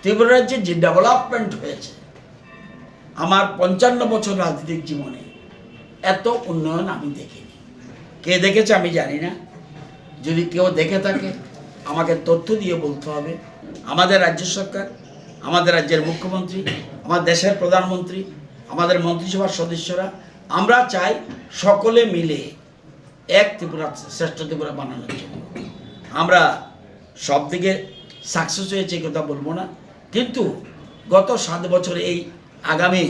ত্রিপুরা রাজ্যে যে ডেভেলপমেন্ট হয়েছে, আমার পঞ্চান্ন বছর রাজনৈতিক জীবনে এত উন্নয়ন আমি দেখিনি। কে দেখেছে আমি জানি না। যদি কেউ দেখে থাকে, আমাকে তথ্য দিয়ে বলতে হবে। আমাদের রাজ্য সরকার, আমাদের রাজ্যের মুখ্যমন্ত্রী, আমার দেশের প্রধানমন্ত্রী, আমাদের মন্ত্রিসভার সদস্যরা, আমরা চাই সকলে মিলে এক ত্রিপুরা শ্রেষ্ঠ ত্রিপুরা বানানোর জন্য। আমরা সব দিকে সাকসেস হয়েছে কথা বলব না। কিন্তু গত সাত বছরে এই আগামী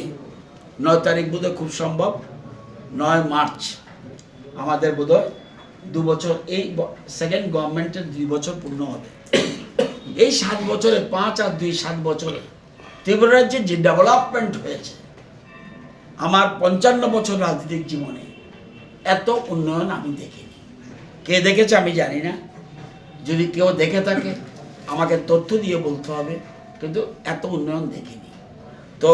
নয় তারিখ বোধহয় খুব সম্ভব। নয় মার্চ আমাদের বোধহয় দু বছর, এই সেকেন্ড গভর্নমেন্টের দুই বছর পূর্ণ হবে। এই সাত বছরে, পাঁচ আর দুই সাত বছরে ত্রিপুরা রাজ্যে যে ডেভেলপমেন্ট হয়েছে, আমার পঞ্চান্ন বছর রাজনৈতিক জীবনে এত উন্নয়ন আমি দেখিনি। কে দেখেছে আমি জানি না। যদি কেউ দেখে থাকে, আমাকে তথ্য দিয়ে বলতে হবে। কিন্তু এত উন্নয়ন দেখিনি। তো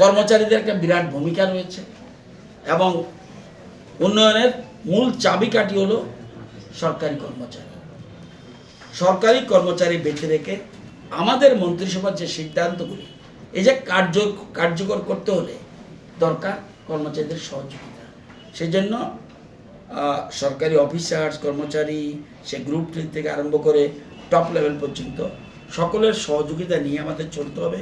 কর্মচারীদের একটা বিরাট ভূমিকা রয়েছে এবং উন্নয়নের মূল চাবিকাঠি হলো সরকারি কর্মচারী। সরকারি কর্মচারী বেঁচে রেখে আমাদের মন্ত্রিসভার যে সিদ্ধান্তগুলি, এই যে কার্য, কার্যকর করতে হলে দরকার কর্মচারীদের সহযোগিতা। সেই জন্য সরকারি অফিসার্স, কর্মচারী, সে গ্রুপ থেকে আরম্ভ করে টপ লেভেল পর্যন্ত সকলের সহযোগিতা নিয়ে আমাদের চলতে হবে।